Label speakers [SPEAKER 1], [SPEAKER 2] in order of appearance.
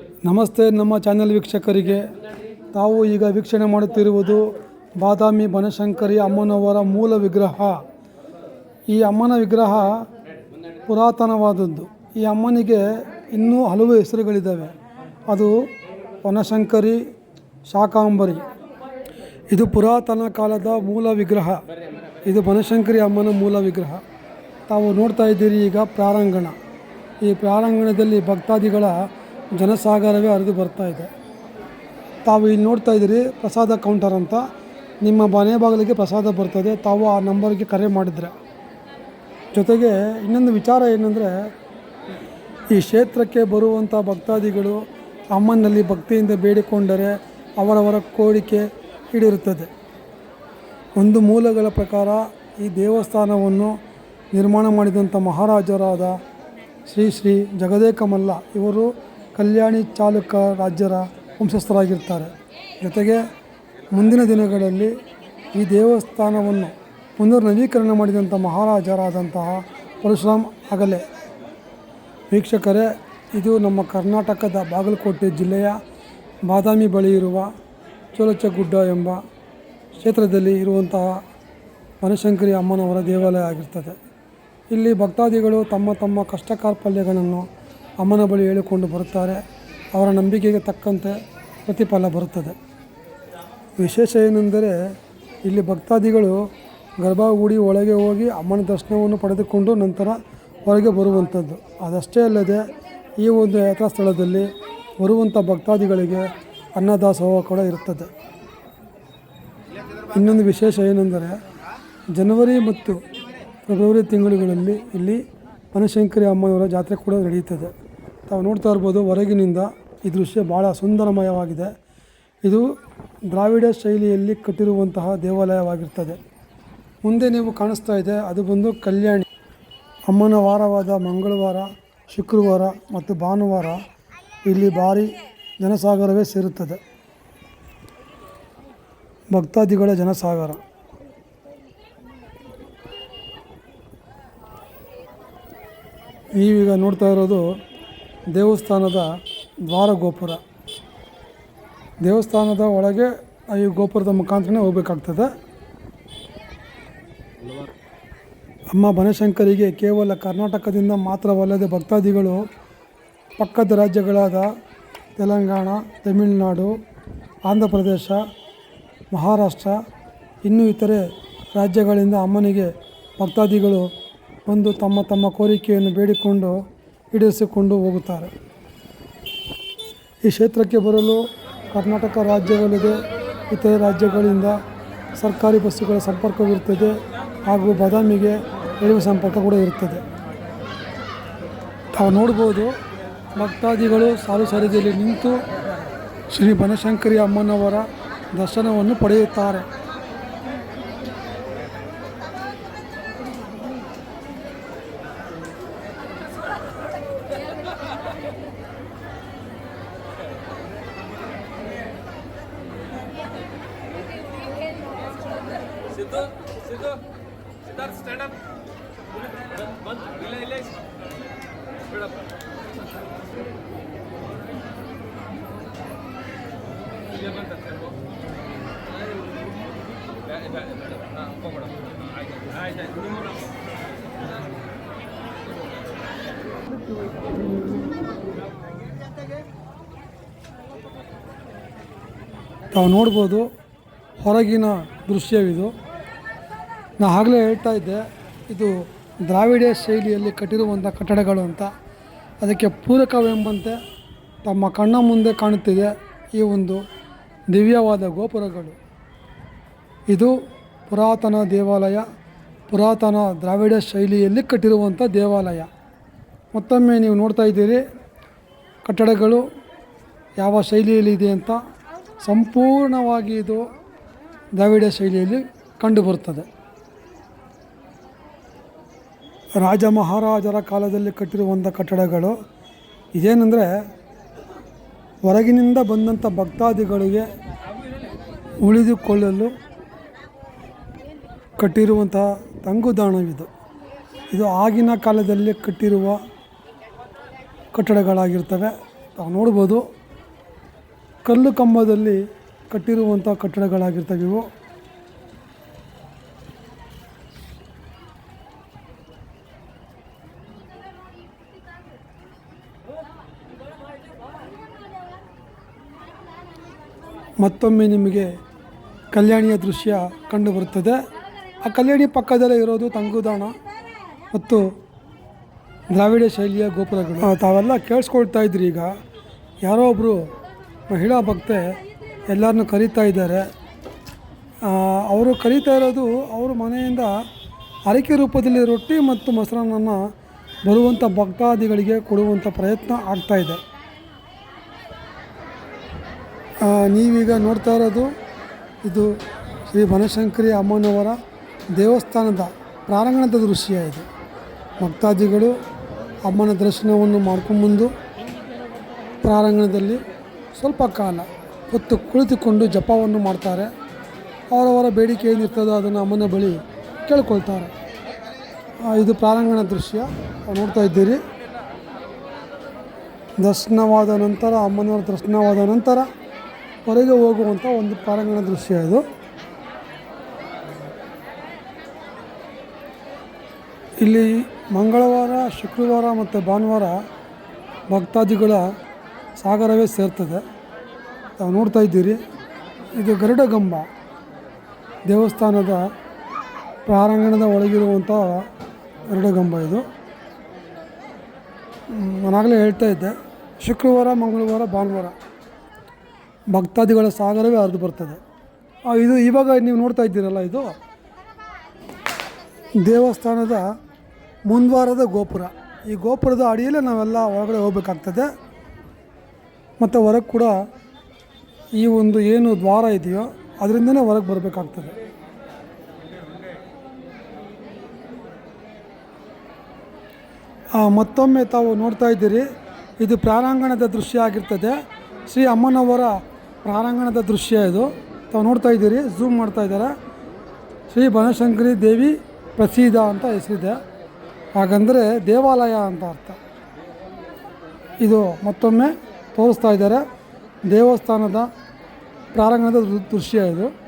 [SPEAKER 1] ನಮಸ್ತೆ ನಮ್ಮ ಚಾನೆಲ್ ವೀಕ್ಷಕರಿಗೆ. ತಾವು ಈಗ ವೀಕ್ಷಣೆ ಮಾಡುತ್ತಿರುವುದು ಬಾದಾಮಿ ಬನಶಂಕರಿ ಅಮ್ಮನವರ ಮೂಲ ವಿಗ್ರಹ. ಈ ಅಮ್ಮನ ವಿಗ್ರಹ ಪುರಾತನವಾದದ್ದು. ಈ ಅಮ್ಮನಿಗೆ ಇನ್ನೂ ಹಲವು ಹೆಸರುಗಳಿದ್ದಾವೆ. ಅದು ಬನಶಂಕರಿ ಶಾಕಾಂಬರಿ. ಇದು ಪುರಾತನ ಕಾಲದ ಮೂಲ ವಿಗ್ರಹ. ಇದು ಬನಶಂಕರಿ ಅಮ್ಮನ ಮೂಲ ವಿಗ್ರಹ. ತಾವು ನೋಡ್ತಾ ಇದ್ದೀರಿ ಈಗ ಪ್ರಾರಂಗಣ. ಈ ಪ್ರಾರಂಗಣದಲ್ಲಿ ಭಕ್ತಾದಿಗಳ ಜನಸಾಗರವೇ ಹರಿದು ಬರ್ತಾ ಇದೆ. ತಾವು ಇಲ್ಲಿ ನೋಡ್ತಾ ಇದ್ದೀರಿ, ಪ್ರಸಾದ ಕೌಂಟರ್ ಅಂತ. ನಿಮ್ಮ ಮನೆ ಬಾಗಿಲಿಗೆ ಪ್ರಸಾದ ಬರ್ತದೆ ತಾವು ಆ ನಂಬರ್ಗೆ ಕರೆ ಮಾಡಿದರೆ. ಜೊತೆಗೆ ಇನ್ನೊಂದು ವಿಚಾರ ಏನಂದರೆ, ಈ ಕ್ಷೇತ್ರಕ್ಕೆ ಬರುವಂಥ ಭಕ್ತಾದಿಗಳು ಅಮ್ಮನಲ್ಲಿ ಭಕ್ತಿಯಿಂದ ಬೇಡಿಕೊಂಡರೆ ಅವರವರ ಕೋರಿಕೆ ಈಡಿರುತ್ತದೆ. ಒಂದು ಮೂಲಗಳ ಪ್ರಕಾರ ಈ ದೇವಸ್ಥಾನವನ್ನು ನಿರ್ಮಾಣ ಮಾಡಿದಂಥ ಮಹಾರಾಜರಾದ ಶ್ರೀ ಶ್ರೀ ಜಗದೇಕಮಲ್ಲ ಇವರು ಕಲ್ಯಾಣಿ ಚಾಲುಕ್ಯ ರಾಜ್ಯರ ವಂಶಸ್ಥರಾಗಿರ್ತಾರೆ. ಜೊತೆಗೆ ಮುಂದಿನ ದಿನಗಳಲ್ಲಿ ಈ ದೇವಸ್ಥಾನವನ್ನು ಪುನರ್ನವೀಕರಣ ಮಾಡಿದಂಥ ಮಹಾರಾಜರಾದಂತಹ ಪರಶುರಾಮ್ ಆಗಲೆ. ವೀಕ್ಷಕರೇ, ಇದು ನಮ್ಮ ಕರ್ನಾಟಕದ ಬಾಗಲಕೋಟೆ ಜಿಲ್ಲೆಯ ಬಾದಾಮಿ ಬಳಿ ಇರುವ ಚೋಲಚಗುಡ್ಡ ಎಂಬ ಕ್ಷೇತ್ರದಲ್ಲಿ ಇರುವಂತಹ ಬನಶಂಕರಿ ಅಮ್ಮನವರ ದೇವಾಲಯ ಆಗಿರ್ತದೆ. ಇಲ್ಲಿ ಭಕ್ತಾದಿಗಳು ತಮ್ಮ ತಮ್ಮ ಕಷ್ಟ ಕಾರ್ಪಲ್ಯಗಳನ್ನು ಅಮ್ಮನ ಬಳಿ ಹೇಳಿಕೊಂಡು ಬರುತ್ತಾರೆ. ಅವರ ನಂಬಿಕೆಗೆ ತಕ್ಕಂತೆ ಪ್ರತಿಫಲ ಬರುತ್ತದೆ. ವಿಶೇಷ ಏನೆಂದರೆ, ಇಲ್ಲಿ ಭಕ್ತಾದಿಗಳು ಗರ್ಭಗುಡಿ ಒಳಗೆ ಹೋಗಿ ಅಮ್ಮನ ದರ್ಶನವನ್ನು ಪಡೆದುಕೊಂಡು ನಂತರ ಹೊರಗೆ ಬರುವಂಥದ್ದು. ಅದಷ್ಟೇ ಅಲ್ಲದೆ, ಈ ಒಂದು ಯಾತ್ರಾ ಸ್ಥಳದಲ್ಲಿ ಬರುವಂಥ ಭಕ್ತಾದಿಗಳಿಗೆ ಅನ್ನದಾಸೋಹ ಕೂಡ ಇರುತ್ತದೆ. ಇನ್ನೊಂದು ವಿಶೇಷ ಏನೆಂದರೆ, ಜನವರಿ ಮತ್ತು ಫೆಬ್ರವರಿ ತಿಂಗಳುಗಳಲ್ಲಿ ಇಲ್ಲಿ ಬನಶಂಕರಿ ಅಮ್ಮನವರ ಜಾತ್ರೆ ಕೂಡ ನಡೆಯುತ್ತದೆ. ತಾವು ನೋಡ್ತಾ ಇರ್ಬೋದು ಹೊರಗಿನಿಂದ ಈ ದೃಶ್ಯ ಭಾಳ ಸುಂದರಮಯವಾಗಿದೆ. ಇದು ದ್ರಾವಿಡ ಶೈಲಿಯಲ್ಲಿ ಕಟ್ಟಿರುವಂತಹ ದೇವಾಲಯವಾಗಿರ್ತದೆ. ಮುಂದೆ ನೀವು ಕಾಣಿಸ್ತಾ ಇದೆ, ಅದು ಬಂದು ಕಲ್ಯಾಣಿ. ಅಮ್ಮನ ವಾರವಾದ ಮಂಗಳವಾರ, ಶುಕ್ರವಾರ ಮತ್ತು ಭಾನುವಾರ ಇಲ್ಲಿ ಭಾರಿ ಜನಸಾಗರವೇ ಸೇರುತ್ತದೆ. ಭಕ್ತಾದಿಗಳ ಜನಸಾಗರ. ನೀವೀಗ ನೋಡ್ತಾ ಇರೋದು ದೇವಸ್ಥಾನದ ದ್ವಾರ ಗೋಪುರ ದೇವಸ್ಥಾನದ ಒಳಗೆ ಈ ಗೋಪುರದ ಮುಖಾಂತರನೇ ಹೋಗಬೇಕಾಗ್ತದೆ. ಅಮ್ಮ ಬನಶಂಕರಿಗೆ ಕೇವಲ ಕರ್ನಾಟಕದಿಂದ ಮಾತ್ರವಲ್ಲದೆ ಭಕ್ತಾದಿಗಳು, ಪಕ್ಕದ ರಾಜ್ಯಗಳಾದ ತೆಲಂಗಾಣ, ತಮಿಳುನಾಡು ಆಂಧ್ರ ಪ್ರದೇಶ ಮಹಾರಾಷ್ಟ್ರ, ಇನ್ನೂ ಇತರೆ ರಾಜ್ಯಗಳಿಂದ ಅಮ್ಮನಿಗೆ ಭಕ್ತಾದಿಗಳು ಬಂದು ತಮ್ಮ ತಮ್ಮ ಕೋರಿಕೆಯನ್ನು ಬೇಡಿಕೊಂಡು ಈಡೇರಿಸಿಕೊಂಡು ಹೋಗುತ್ತಾರೆ. ಈ ಕ್ಷೇತ್ರಕ್ಕೆ ಬರಲು ಕರ್ನಾಟಕ ರಾಜ್ಯದಲ್ಲಿದೆ ಇತರೆ ರಾಜ್ಯಗಳಿಂದ ಸರ್ಕಾರಿ ಬಸ್ಸುಗಳ ಸಂಪರ್ಕವಿರುತ್ತದೆ ಹಾಗೂ ಬಾದಾಮಿಗೆ ರೈಲ್ವೆ ಸಂಪರ್ಕ ಕೂಡ ಇರುತ್ತದೆ. ತಾವು ನೋಡ್ಬೋದು ಭಕ್ತಾದಿಗಳು ಸಾಲು ಸಾರಿಗೆಯಲ್ಲಿ ನಿಂತು ಶ್ರೀ ಬನಶಂಕರಿ ಅಮ್ಮನವರ ದರ್ಶನವನ್ನು ಪಡೆಯುತ್ತಾರೆ.
[SPEAKER 2] ಸಿದ್ದು ಸಿದ್ದು, ಸಿದ್ಧಾರ್ಥ ಸ್ಟ್ಯಾಂಡ್ ಅಪ್ ಬಂದು, ಇಲ್ಲ ಇಲ್ಲ ಬಿಡಪ್ಪ ಇಲ್ಲೇ ಬಂತ ಹಾಂ, ಹೋಗ್ಬೇಡ. ಆಯ್ತು ಆಯ್ತು ಆಯ್ತು. ನಿಮ್ಮ
[SPEAKER 1] ತಾವು ನೋಡ್ಬೋದು, ಹೊರಗಿನ ದೃಶ್ಯವಿದು. ನಾ ಆಗಲೇ ಹೇಳ್ತಾ ಇದ್ದೆ, ಇದು ದ್ರಾವಿಡ ಶೈಲಿಯಲ್ಲಿ ಕಟ್ಟಿರುವಂಥ ಕಟ್ಟಡಗಳು ಅಂತ. ಅದಕ್ಕೆ ಪೂರಕವೆಂಬಂತೆ ತಮ್ಮ ಕಣ್ಣ ಮುಂದೆ ಕಾಣುತ್ತಿದೆ ಈ ಒಂದು ದಿವ್ಯವಾದ ಗೋಪುರಗಳು. ಇದು ಪುರಾತನ ದೇವಾಲಯ, ಪುರಾತನ ದ್ರಾವಿಡ ಶೈಲಿಯಲ್ಲಿ ಕಟ್ಟಿರುವಂಥ ದೇವಾಲಯ. ಮತ್ತೊಮ್ಮೆ ನೀವು ನೋಡ್ತಾ ಇದ್ದೀರಿ, ಕಟ್ಟಡಗಳು ಯಾವ ಶೈಲಿಯಲ್ಲಿ ಇದೆ ಅಂತ ಸಂಪೂರ್ಣವಾಗಿ ಇದು ದ್ರಾವಿಡ ಶೈಲಿಯಲ್ಲಿ ಕಂಡುಬರುತ್ತದೆ. ರಾಜ ಮಹಾರಾಜರ ಕಾಲದಲ್ಲಿ ಕಟ್ಟಿರುವಂಥ ಕಟ್ಟಡಗಳು ಇದೇನೆಂದರೆ ಹೊರಗಿನಿಂದ ಬಂದಂಥ ಭಕ್ತಾದಿಗಳಿಗೆ ಉಳಿದುಕೊಳ್ಳಲು ಕಟ್ಟಿರುವಂತಹ ತಂಗುದಾಣವಿದು. ಇದು ಆಗಿನ ಕಾಲದಲ್ಲಿ ಕಟ್ಟಿರುವ ಕಟ್ಟಡಗಳಾಗಿರ್ತವೆ. ನಾವು ನೋಡ್ಬೋದು ಕಲ್ಲು ಕಂಬದಲ್ಲಿ ಕಟ್ಟಿರುವಂಥ ಕಟ್ಟಡಗಳಾಗಿರ್ತವೆ ಇವು. ಮತ್ತೊಮ್ಮೆ ನಿಮಗೆ ಕಲ್ಯಾಣಿಯ ದೃಶ್ಯ ಕಂಡುಬರುತ್ತದೆ. ಆ ಕಲ್ಯಾಣಿ ಪಕ್ಕದಲ್ಲೇ ಇರೋದು ತಂಗುದಾಣ ಮತ್ತು ದ್ರಾವಿಡ ಶೈಲಿಯ ಗೋಪುರಗಳು. ತಾವೆಲ್ಲ ಕೇಳಿಸ್ಕೊಳ್ತಾ ಇದ್ರಿ ಈಗ. ಯಾರೋ ಒಬ್ಬರು ಮಹಿಳಾ ಭಕ್ತೆ ಎಲ್ಲರನ್ನೂ ಕರೀತಾ ಇದ್ದಾರೆ. ಅವರು ಕರೀತಾ ಇರೋದು ಅವ್ರ ಮನೆಯಿಂದ ಹರಕೆ ರೂಪದಲ್ಲಿ ರೊಟ್ಟಿ ಮತ್ತು ಮೊಸರನ್ನ ಬರುವಂಥ ಭಕ್ತಾದಿಗಳಿಗೆ ಕೊಡುವಂಥ ಪ್ರಯತ್ನ ಆಗ್ತಾ ಇದೆ ಆ, ನೀವೀಗ ನೋಡ್ತಾ ಇರೋದು ಇದು ಶ್ರೀ ಬನಶಂಕರಿ ಅಮ್ಮನವರ ದೇವಸ್ಥಾನದ ಪ್ರಾರಂಗಣದ ದೃಶ್ಯ ಇದು. ಭಕ್ತಾದಿಗಳು ಅಮ್ಮನ ದರ್ಶನವನ್ನು ಮಾಡ್ಕೊಂಬಂದು ಪ್ರಾರಂಗಣದಲ್ಲಿ ಸ್ವಲ್ಪ ಕಾಲ ಹೊತ್ತು ಕುಳಿತುಕೊಂಡು ಜಪವನ್ನು ಮಾಡ್ತಾರೆ. ಅವರವರ ಬೇಡಿಕೆ ಏನಿರ್ತದೋ ಅದನ್ನು ಅಮ್ಮನ ಬಳಿ ಕೇಳ್ಕೊಳ್ತಾರೆ. ಇದು ಪ್ರಾರಂಗಣ ದೃಶ್ಯ. ನೋಡ್ತಾ ಇದ್ದೀರಿ. ದರ್ಶನವಾದ ನಂತರ, ಅಮ್ಮನವರ ದರ್ಶನವಾದ ನಂತರ ಹೊರಗೆ ಹೋಗುವಂಥ ಒಂದು ಪ್ರಾರಂಗಣ ದೃಶ್ಯ ಇದು. ಇಲ್ಲಿ ಮಂಗಳವಾರ, ಶುಕ್ರವಾರ ಮತ್ತು ಭಾನುವಾರ ಭಕ್ತಾದಿಗಳ ಸಾಗರವೇ ಸೇರ್ತದೆ. ತಾವು ನೋಡ್ತಾ ಇದ್ದೀರಿ, ಇದು ಗರುಡಗಂಬ ದೇವಸ್ಥಾನದ ಪ್ರಾರಂಗಣದ ಒಳಗಿರುವಂಥ ಗರುಡಗಂಬ ಇದು. ನಾನಾಗಲೇ ಹೇಳ್ತಾ ಇದ್ದೆ, ಶುಕ್ರವಾರ, ಮಂಗಳವಾರ, ಭಾನುವಾರ. ಭಕ್ತಾದಿಗಳ ಸಾಗರವೇ ಹರಿದು ಬರ್ತದೆ. ಇದು ಇವಾಗ ನೀವು ನೋಡ್ತಾ ಇದ್ದೀರಲ್ಲ ಇದು? ದೇವಸ್ಥಾನದ ಮುಂದ್ವಾರದ ಗೋಪುರ. ಈ ಗೋಪುರದ ಅಡಿಯಲ್ಲೇ ನಾವೆಲ್ಲ ಒಳಗಡೆ ಹೋಗಬೇಕಾಗ್ತದೆ. ಮತ್ತು ಹೊರಗೆ ಕೂಡ ಈ ಒಂದು ಏನು ದ್ವಾರ ಇದೆಯೋ ಅದರಿಂದನೇ ಹೊರಗೆ ಬರಬೇಕಾಗ್ತದೆ. ಮತ್ತೊಮ್ಮೆ ತಾವು ನೋಡ್ತಾ ಇದ್ದೀರಿ, ಇದು ಪ್ರಾರಾಂಗಣದ ದೃಶ್ಯ ಆಗಿರ್ತದೆ. ಶ್ರೀ ಅಮ್ಮನವರ ಪ್ರಾರಂಗಣದ ದೃಶ್ಯ ಇದು. ತಾವು ನೋಡ್ತಾ ಇದ್ದೀರಿ ಝೂಮ್ ಮಾಡ್ತಾ ಇದ್ದಾರೆ. ಶ್ರೀ ಬನಶಂಕರಿ ದೇವಿ ಪ್ರಸಿದ್ಧ ಅಂತ ಹೆಸರಿದೆ. ಹಾಗಂದರೆ ದೇವಾಲಯ ಅಂತ ಅರ್ಥ. ಇದು ಮತ್ತೊಮ್ಮೆ ತೋರಿಸ್ತಾ ಇದ್ದಾರೆ. ದೇವಸ್ಥಾನದ ಪ್ರಾರಂಗಣದ ದೃಶ್ಯ ಇದು.